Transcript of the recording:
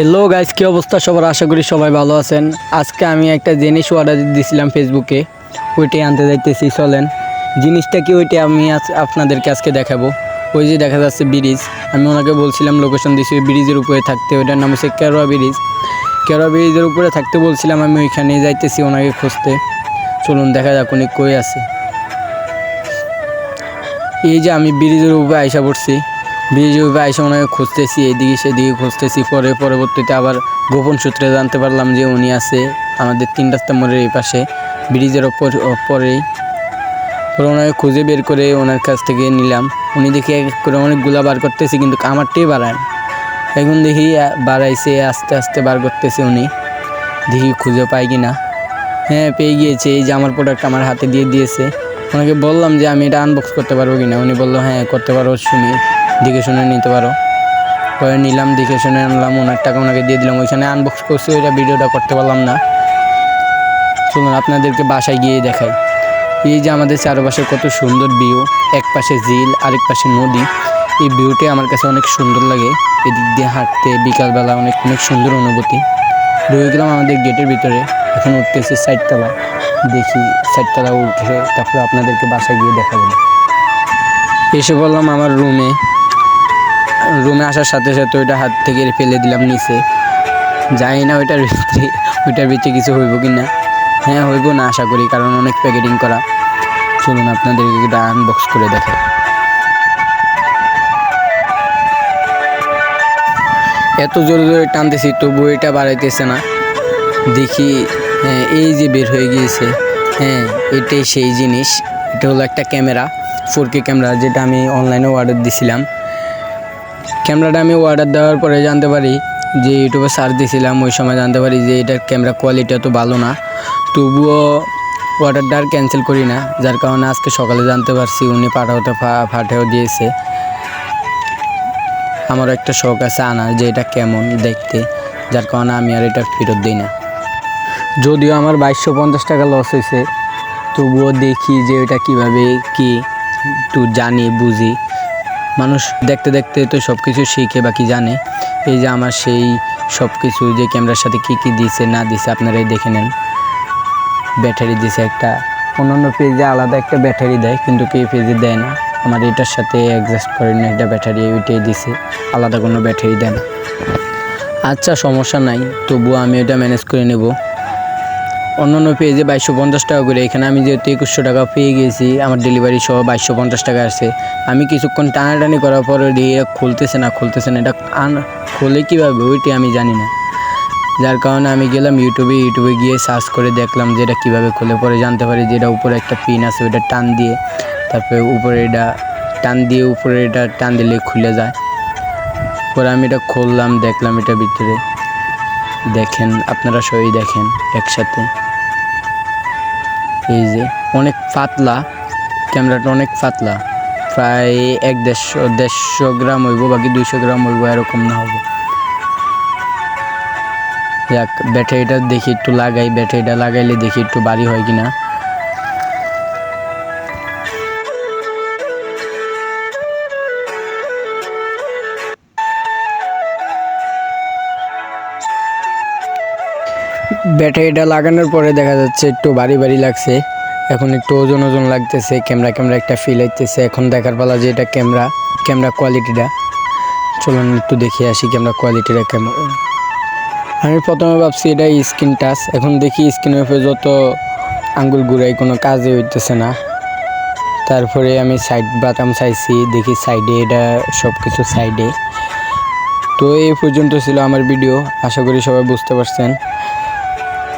Hello guys কী অবস্থা সবার? আশা করি সবাই ভালো আছেন। আজকে আমি একটা জিনিস অর্ডার দিয়েছিলাম ফেসবুকে ওইটাই আনতে যাইতেছি, চলেন। জিনিসটা কি ওইটা আমি আজ আপনাদেরকে আজকে দেখাবো। ওই যে দেখা যাচ্ছে ব্রিজ। আমি ওনাকে বলছিলাম লোকেশন দিয়েছি ওই ব্রিজের উপরে থাকতে। ওইটার নাম হচ্ছে কেরোয়া ব্রিজ। কেরোয়া ব্রিজের উপরে থাকতে বলছিলাম, আমি ওইখানে যাইতেছি ওনাকে খুঁজতে। চলুন, দেখা যাক উনি কই আছে। এই যে আমি ব্রিজের উপরে আইসা পড়ছি। উপরে আইসা ওনাকে খুঁজতেছি, এদিকে সেদিকে খুঁজতেছি, পরে পরবর্তীতে আবার গোপন সূত্রে জানতে পারলাম যে উনি আছে আমাদের তিন রাস্তা মোড়ের এই পাশে, ব্রিজের ওপর পরেই পরে ওনাকে খুঁজে বের করে ওনার কাছ থেকে নিলাম। উনি দেখি এক করে অনেকগুলা বার করতেছি, কিন্তু আমারটাই বাড়ায় না। এখন দেখি বাড়াইছে, আস্তে আস্তে বার করতেছে উনি। দেখি খুঁজে পাই কি না হ্যাঁ পেয়ে গিয়েছে, এই যে আমার প্রোডাক্ট আমার হাতে দিয়ে দিয়েছে। ওনাকে বললাম যে আমি এটা আনবক্স করতে পারব কি না উনি বলল হ্যাঁ করতে পারো, শুনে। দেখে শুনে নিতে পারো। পরে নিলাম, দেখে শুনে আনলাম, ওনার টাকা ওনাকে দিয়ে দিলাম। ওইখানে আনবক্স করছি, ওইটা ভিডিওটা করতে পারলাম না। চলুন, আপনাদেরকে বাসায় গিয়ে দেখাই। এই যে আমাদের চারপাশে কত সুন্দর ভিউ এক পাশে ঝিল, আরেক পাশে নদী। এই ভিউটি আমার কাছে অনেক সুন্দর লাগে। এদিক দিয়ে হাঁটতে বিকালবেলা অনেক অনেক সুন্দর অনুভূতি। ঢুকে গেলাম আমাদের গেটের ভিতরে। এখন উঠতেছি সাইডতলা দেখি সাইডতলা উঠে তারপরে আপনাদেরকে বাসায় গিয়ে দেখাবো। এসে বললাম আমার রুমে রুমে আসার সাথে সাথে ওইটা হাত থেকে ফেলে দিলাম নিচে। জানি না ওইটার ভিতরে ওইটার ভিতরে কিছু হইব কি না হ্যাঁ হইব না আশা করি, কারণ অনেক প্যাকেটিং করা। চলুন আপনাদেরকে এটা আনবক্স করে দেখাই। এত জোরে জোরে টানতেছি তবু এটা বাড়াইতেছে না। দেখি হ্যাঁ এই যে বের হয়ে গিয়েছে। হ্যাঁ এটাই সেই জিনিস। এটা হলো একটা ক্যামেরা ফোর কে ক্যামেরা, যেটা আমি অনলাইনে অর্ডার দিছিলাম। ক্যামেরাটা আমি অর্ডার দেওয়ার পরে জানতে পারি যে ইউটিউবে সার্চ দিয়েছিলাম ওই সময় জানতে পারি যে এটার ক্যামেরা কোয়ালিটি এত ভালো না। তবুও অর্ডারটা আর ক্যান্সেল করি না, যার কারণে আজকে সকালে জানতে পারছি উনি পাঠাতে পাঠাও দিয়েছে। আমার একটা শখ আছে আনার যে এটা কেমন দেখতে, যার কারণে আমি আর এটা ফেরত দিই না। যদিও আমার বাইশশো পঞ্চাশ টাকা লস হয়েছে, তবুও দেখি যে এটা কীভাবে কি, একটু জানি, বুঝি। মানুষ দেখতে দেখতে তো সব কিছু শিখে বা কি জানে। এই যে আমার সেই সব কিছু যে ক্যামেরার সাথে কি কি দিছে, না দিছে, আপনারাই দেখে নেন। ব্যাটারি দিছে একটা। অন্যান্য পেজে আলাদা একটা ব্যাটারি দেয়, কিন্তু কে পেজে দেয় না। আমার এটার সাথে অ্যাডজাস্ট করে না, এটা ব্যাটারি, ওইটাই দিছে। আলাদা কোনো ব্যাটারি দেন আচ্ছা সমস্যা নাই। তবুও আমি এটা ম্যানেজ করে নেব। অন্যান্য পেজে বাইশশো পঞ্চাশ টাকা করে, এখানে আমি যেহেতু একুশশো টাকা পেয়ে গেছি, আমার ডেলিভারি সহ বাইশশো পঞ্চাশ টাকা আসছে। আমি কিছুক্ষণ টানাটানি করার পরে দিয়ে খুলতেছে না খুলতেছে না, এটা আন, খুলে কীভাবে ওইটাই আমি জানি না। যার কারণে আমি গেলাম ইউটিউবে ইউটিউবে গিয়ে সার্চ করে দেখলাম যে এটা কীভাবে খুলে, পরে জানতে পারি যে এটা উপরে একটা পিন আছে, ওইটা টান দিয়ে, তারপরে উপরে এটা টান দিয়ে উপরে এটা টান দিলে খুলে যায়। পরে আমি এটা খুললাম, দেখলাম এটা ভিতরে। দেখেন, আপনারা সবাই দেখেন, একসাথে। এই যে অনেক পাতলা, ক্যামেরাটা অনেক পাতলা। প্রায় এক দেড়শো দেড়শো গ্রাম হইব, বাকি দুইশো গ্রাম হইব, এরকম না হবে। যাক ব্যাটারিটা দেখি একটু লাগাই ব্যাটারিটা লাগাইলে দেখি একটু বাড়ি হয় কিনা। ব্যাটারিটা লাগানোর পরে দেখা যাচ্ছে একটু ভারী ভারী লাগছে। এখন একটু ওজন ওজন লাগতেছে, ক্যামেরা ক্যামেরা একটা ফিল হইতেছে। এখন দেখার পালা যে এটা ক্যামেরা ক্যামেরা কোয়ালিটিটা চলুন একটু দেখে আসি ক্যামেরা কোয়ালিটিটা কেমন। আমি প্রথমে ভাবছি এটা স্ক্রিন টাচ এখন দেখি স্ক্রিনের উপরে যত আঙ্গুল ঘুরাই কোনো কাজে হইতেছে না। তারপরে আমি সাইড বাটাম চাইছি দেখি সাইডে এটা সব কিছু সাইডে তো এই পর্যন্ত ছিল আমার ভিডিও আশা করি সবাই বুঝতে পারছেন।